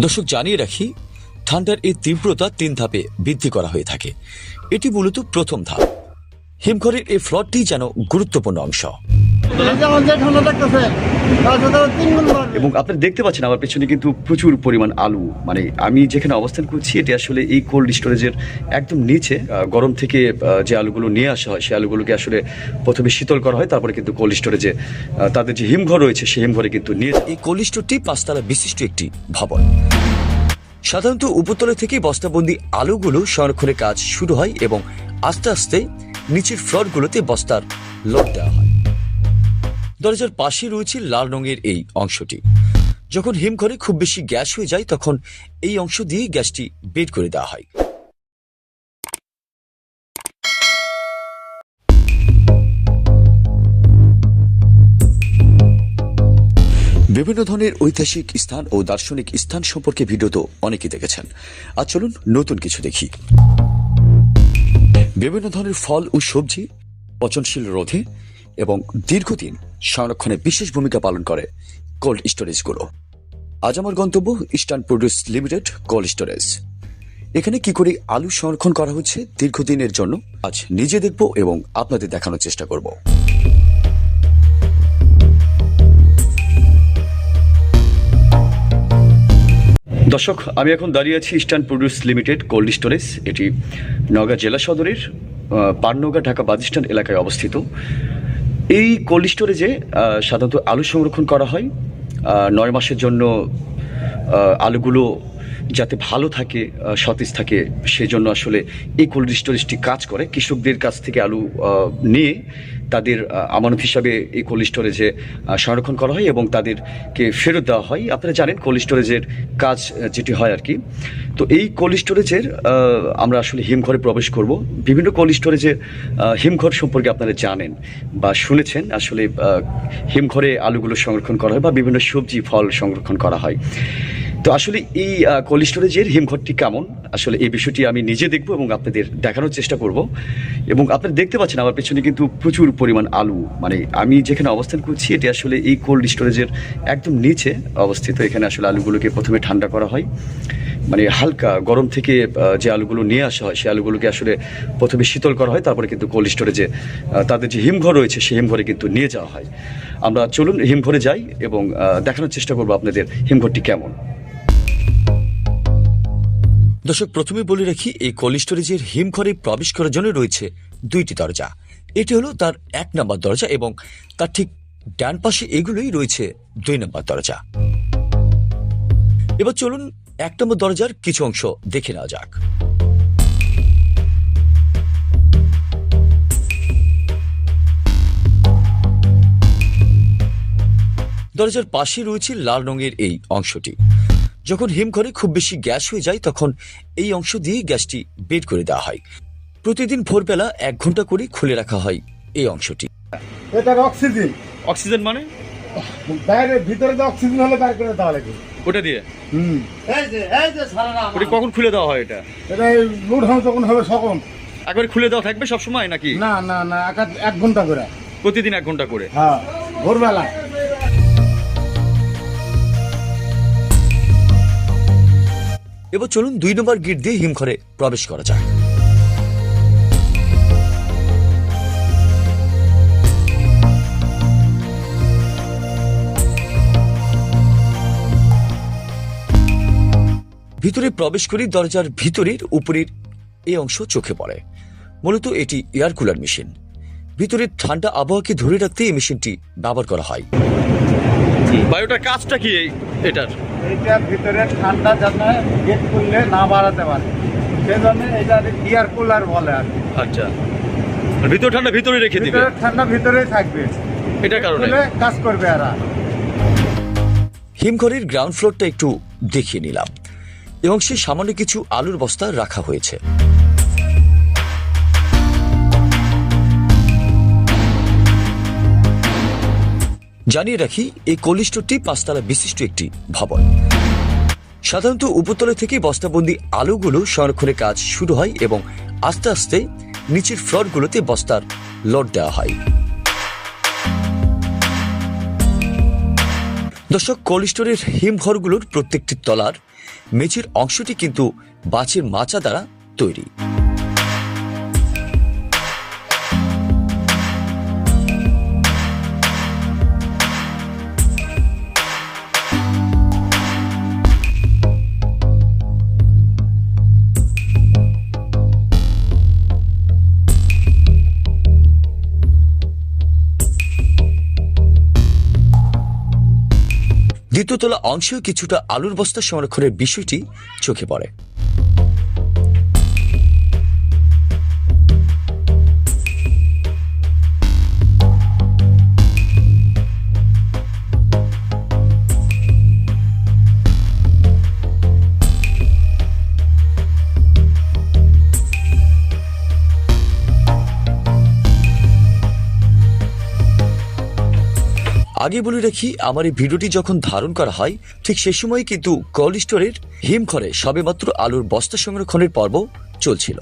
দর্শক জানিয়ে রাখি ঠান্ডার এই তীব্রতা তিন ধাপে বৃদ্ধি করা হয়ে থাকে। এটি মূলত প্রথম ধাপ। হিমঘরের এই ফ্লটটি যেন গুরুত্বপূর্ণ অংশ। এবং আপনারা দেখতে পাচ্ছেন আমার পেছনে কিন্তু প্রচুর পরিমাণ আলু। মানে আমি যেখানে অবস্থান করছি এটি আসলে এই কোল্ড স্টোরেজের একদম নিচে। গরম থেকে যে আলুগুলো নিয়ে আসা হয় সেই আলুগুলোকে আসলে প্রথমে শীতল করা হয় তারপরে কিন্তু কোল্ড স্টোরেজে তাদের যে হিমঘর রয়েছে সেই হিমঘরে কিন্তু নিয়ে এই কোল্ড স্টোরটি পাঁচতলা বিশিষ্ট একটি ভবন। সাধারণত উপরতলা থেকে বস্তাবন্দি আলুগুলো সংরক্ষণের কাজ শুরু হয় এবং আস্তে আস্তে নিচের ফ্লোরগুলোতে বস্তার লোড দেওয়া হয়। দরজার পাশে রয়েছে লাল রঙের এই অংশটি। যখন হিমঘরে খুব বেশি গ্যাস হয়ে যায়, তখন এই অংশ দিয়ে গ্যাসটি বের করে দেওয়া হয়। বিভিন্ন ধরনের ঐতিহাসিক স্থান ও দার্শনিক স্থান সম্পর্কে ভিডিও তো অনেকে দেখেছেন। আর চলুন নতুন কিছু দেখি। বিভিন্ন ধরনের ফল ও সবজি পচনশীল রোধে এবং দীর্ঘদিন সংরক্ষণে বিশেষ ভূমিকা পালন করে কোল্ড স্টোরেজগুলো। আজ আমার গন্তব্য eastern produce limited cold storage. এখানে কি করে আলু সংরক্ষণ করা হচ্ছে দীর্ঘদিনের জন্য, আজ নিজে দেখব এবং আপনাদের দেখানোর চেষ্টা করব। দর্শক, আমি এখন দাঁড়িয়ে আছি eastern produce limited cold storage এটি নওগাঁ জেলা সদরের পাননৌগা ঢাকা বাজিস্টান এলাকায় অবস্থিত। এই কোল্ড স্টোরেজে সাধারণত আলু সংরক্ষণ করা হয়। নয় মাসের জন্য আলুগুলো যাতে ভালো থাকে সতেজ থাকে সেই জন্য আসলে এই কোল্ড স্টোরেজটি কাজ করে। কৃষকদের কাছ থেকে আলু নিয়ে তাদের আমানত হিসাবে এই কোল্ড স্টোরেজে সংরক্ষণ করা হয় এবং তাদেরকে ফেরত দেওয়া হয়। আপনারা জানেন কোল্ড স্টোরেজের কাজ যেটি হয় আর কি। তো এই কোল্ড স্টোরেজের আমরা আসলে হিমঘরে প্রবেশ করব। বিভিন্ন কোল্ড স্টোরেজের হিমঘর সম্পর্কে আপনারা জানেন বা শুনেছেন। আসলে হিমঘরে আলুগুলো সংরক্ষণ করা হয় বা বিভিন্ন সবজি, ফল সংরক্ষণ করা হয়। তো আসলে এই কোল্ড স্টোরেজের হিমঘরটি কেমন? আসলে এই বিষয়টি আমি নিজে দেখব এবং আপনাদের দেখানোর চেষ্টা করব। এবং আপনারা দেখতে পাচ্ছেন আমার পেছনে কিন্তু প্রচুর পরিমাণ আলু। মানে আমি যেখানে অবস্থান করছি, এটি আসলে এই কোল্ড স্টোরেজের একদম নিচে অবস্থিত। এখানে আসলে আলুগুলোকে প্রথমে ঠান্ডা করা হয়। মানে হালকা গরম থেকে যে আলুগুলো নিয়ে আসা হয় সেই আলুগুলোকে আসলে প্রথমে শীতল করা হয়, তারপরে কিন্তু কোল্ড স্টোরেজে তাদের যে হিমঘর রয়েছে সেই হিমঘরে কিন্তু নিয়ে যাওয়া হয়। আমরা চলুন হিমঘরে যাই এবং দেখানোর চেষ্টা করব আপনাদের হিমঘরটি কেমন। দর্শক প্রথমে বলে রাখি, এই কোল্ড স্টোরেজের হিমঘরে প্রবেশ করার জন্য রয়েছে দুইটি দরজা। এটি হলো তার এক নম্বর দরজা এবং তার ঠিক ডান পাশে এগুলোই রয়েছে দুই নম্বর দরজা। এবার চলুন এক নম্বর দরজার কিছু অংশ দেখে নেওয়া যাক। দরজার পাশে রয়েছে লাল রঙের এই অংশটি। যখন হিমঘরে খুব বেশি গ্যাস হয়ে যায় তখন এই অংশ দিয়ে গ্যাসটি বের করে দেওয়া হয়। প্রতিদিন ভোরবেলা এক ঘণ্টা করে খুলে রাখা হয় এই অংশটি। এটার অক্সিজেন। অক্সিজেন মানে? বাইরে ভিতরে যে অক্সিজেন হলে বাইর করে দেওয়া লাগে। ওটা দিয়ে? হুম। এই যে এই যে সারা ওটা কখন খুলে দেওয়া হয় এটা? এটা লোড হবে তখন হবে সকম একবার খুলে দেওয়া থাকবে সব সময় নাকি? না না না এক এক ঘণ্টা করে। প্রতিদিন এক ঘণ্টা করে? হ্যাঁ ভোরবেলা এবার চলুন দুই নম্বর গেট দিয়ে হিমঘরে প্রবেশ করা যায় ভিতরে প্রবেশ করি, দরজার ভিতরের উপরের এই অংশ চোখে পড়ে। মূলত এটি এয়ার কুলার মেশিন। ভিতরের ঠান্ডা আবহাওয়াকে ধরে রাখতে এই মেশিনটি ব্যবহার করা হয়। বায়োটার কাজটা কি এটার? এইটার ভিতরে ঠান্ডা যাতে গেট খুললে না বাড়াতে পারে। সেজন্য এটা এয়ার কুলার বলে আর। আচ্ছা। আর ভিতর ঠান্ডা ভিতরে রেখে দিবে? ঠান্ডা ভিতরেই থাকবে। এটার কারণে? কাজ করবে এরা। হিমঘরের গ্রাউন্ড ফ্লোরটা একটু দেখিয়ে নিলাম। এবং সে সামান্য কিছু আলুর বস্তা রাখা হয়েছে। জানিয়ে রাখি, এই কোল্ড স্টোরটি পাঁচতলা বিশিষ্ট একটি ভবন। সাধারণত উপরতলা থেকে বস্তাবন্দি আলোগুলো সংরক্ষণের কাজ শুরু হয় এবং আস্তে আস্তে নিচের ফ্লোরগুলোতে বস্তার লোড দেওয়া হয়। দর্শক কোল্ড স্টোরের হিমঘরগুলোর প্রত্যেকটি তলার মেঝের অংশটি কিন্তু বাঁশের মাচা দ্বারা তৈরি। দ্বিতীয়তলা অংশেও কিছুটা আলুর বস্তা সংরক্ষণের বিষয়টি চোখে পড়ে। আগে বলে রাখি, আমার এই ভিডিওটি যখন ধারণ করা হয়, ঠিক সে সময় কিন্তু কোল্ড স্টোরের হিমঘরে সবেমাত্র আলুর বস্তা সংরক্ষণের পর্ব চলছিল।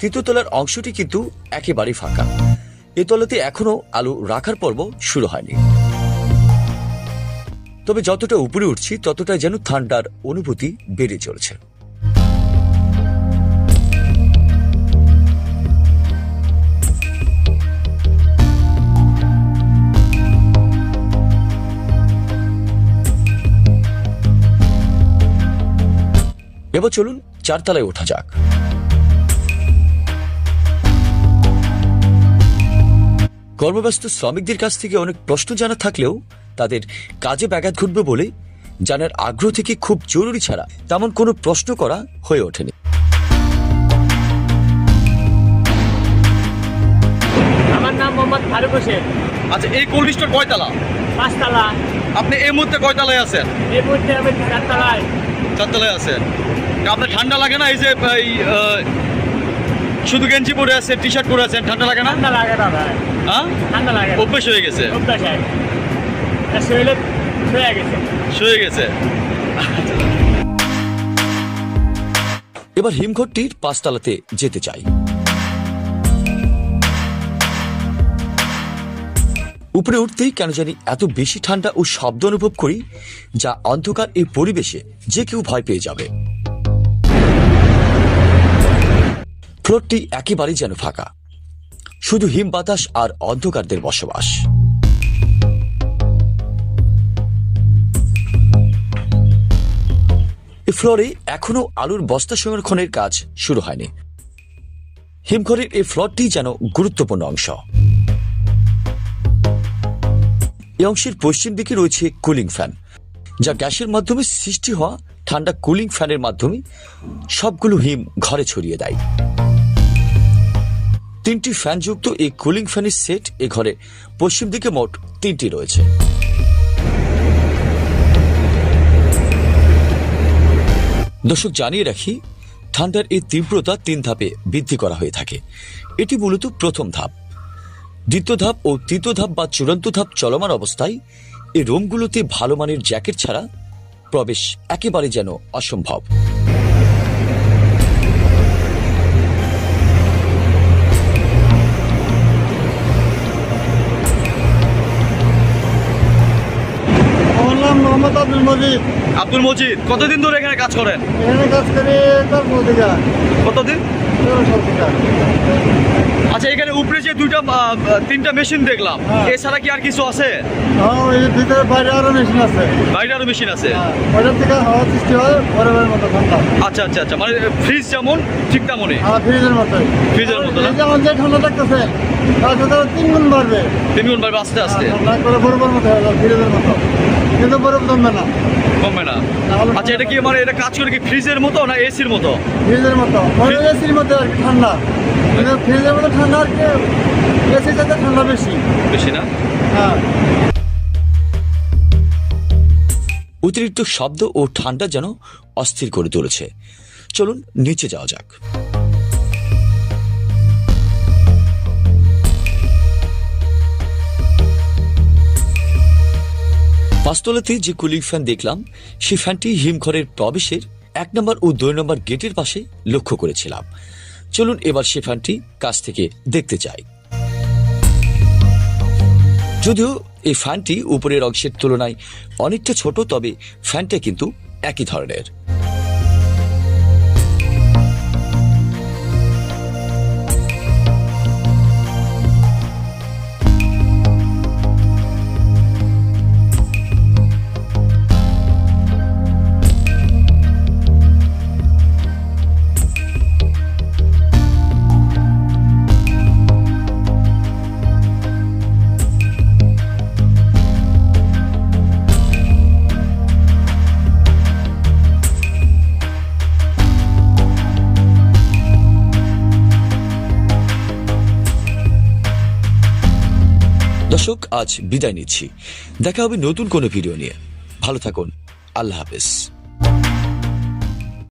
তৃতীয়তলার অংশটি কিন্তু একেবারেই ফাঁকা। এ তলাতে এখনও আলু রাখার পর্ব শুরু হয়নি। তবে যতটা উপরে উঠছি ততটা যেন ঠান্ডার অনুভূতি বেড়ে চলছে। এবার চলুন চারতলায় ওঠা যাক। কর্মব্যস্ত শ্রমিকদের কাছ থেকে অনেক প্রশ্ন জানা থাকলেও তাদের কাজে ব্যাঘাত ঘটবে বলে জানার আগ্রহ থেকে খুব জরুরি ছাড়া তেমন কোনো প্রশ্ন করা হয়ে ওঠেনি। আমার নাম মোহাম্মদ ফারুক হোসেন। আচ্ছা এই কোল্ড স্টোর কয়তলা? পাঁচতলা। আপনি এই মুহূর্তে কয়তলায় আছেন? এই মুহূর্তে আমি চারতলায়। চারতলায় আছেন। আপনার ঠান্ডা লাগে না? এই যে এই শুধু গেঞ্জি পরে আছেন টি শার্ট পরে আছেন ঠান্ডা লাগে না? ঠান্ডা লাগে না ভাই। হ্যাঁ? ঠান্ডা লাগে। অভ্যেস হয়ে গেছে? অভ্যাস শরীরে হয়ে গেছে। শুয়ে গেছে। এবার হিমঘরটির পাঁচতলাতে যেতে চাই। উপরে উঠতেই কেন জানি এত বেশি ঠান্ডা ও শব্দ অনুভব করি যা অন্ধকার এই পরিবেশে যে কেউ ভয় পেয়ে যাবে। ফ্লোরটি একেবারেই যেন ফাঁকা। শুধু হিম বাতাস আর অন্ধকারদের বসবাস। ফ্লোরে এখনও আলুর বস্তা সংরক্ষণের কাজ শুরু হয়নি। হিমঘরের এই ফ্লোরটি যেন গুরুত্বপূর্ণ অংশ। এই অংশের পশ্চিম দিকে রয়েছে কুলিং ফ্যান, যা গ্যাসের মাধ্যমে সৃষ্টি হওয়া ঠান্ডা কুলিং ফ্যানের মাধ্যমে সবগুলো হিম ঘরে ছড়িয়ে দেয়। তিনটি ফ্যানযুক্ত এই কুলিং ফ্যানের সেট এ ঘরে। পশ্চিম দিকে মোট তিনটি রয়েছে। দর্শক, জানিয়ে রাখি, ঠান্ডার এই তীব্রতা তিন ধাপে বৃদ্ধি করা হয়ে থাকে। এটি মূলত প্রথম ধাপ। দ্বিতীয় ধাপ ও তৃতীয় ধাপ বা চূড়ান্ত ধাপ চলমান অবস্থায় এই রুমগুলোতে ভালো মানের জ্যাকেট ছাড়া প্রবেশ একেবারে যেন অসম্ভব। মোহাম্মদ আব্দুল মজিদ। আব্দুল মজিদ কতদিন ধরে এখানে কাজ করেন? এখানে কাজ করে কতদিন? আচ্ছা এখানে উপরে যে দুইটা তিনটা মেশিন দেখলাম হ্যাঁ। এছাড়া কি আর কিছু আছে? হ্যাঁ বাইরে আরও মেশিন আছে। বাইরে আরও মেশিন আছে। হ্যাঁ, ওইটার থেকে হাওয়া সৃষ্টি হয় বরফের মতো ঠান্ডা। আচ্ছা আচ্ছা আচ্ছা মানে ফ্রিজ যেমন ঠিক তেমনই। ফ্রিজের মতো ফ্রিজের মতো যেমন যে ঠান্ডা লাগতেছে তিন গুণ বাড়বে। তিন গুণ বাড়বে আস্তে আস্তে। করে বরফের মতো ফ্রিজের মতো। কিন্তু বরফ জমবে না। কমবে না। আচ্ছা এটা কি মানে এটা কাজ করে কি ফ্রিজের মতো না এসির মতো? ফ্রিজের মতো। মানে এসির মধ্যে আর কি ঠান্ডা। কিন্তু ফ্রিজের মতো ঠান্ডা আর কি এসির সাথে ঠান্ডা বেশি। বেশি না? হ্যাঁ। অতিরিক্ত শব্দ ও ঠান্ডা যেন অস্থির করে তুলেছে। চলুন নিচে যাওয়া যাক। পাঁচতলাতে যে কুলিং ফ্যান দেখলাম সেই ফ্যানটি হিমঘরের প্রবেশের এক নম্বর ও দুই নম্বর গেটের পাশে লক্ষ্য করেছিলাম। চলুন এবার সে ফ্যানটি কাছ থেকে দেখতে চাই। যদিও এই ফ্যানটি উপরের অংশের তুলনায় অনেকটা ছোট, তবে ফ্যানটা কিন্তু একই ধরনের। দর্শক আজ বিদায় নিচ্ছি। দেখা হবে নতুন কোনো ভিডিও নিয়ে। ভালো থাকুন। আল্লাহ হাফেজ।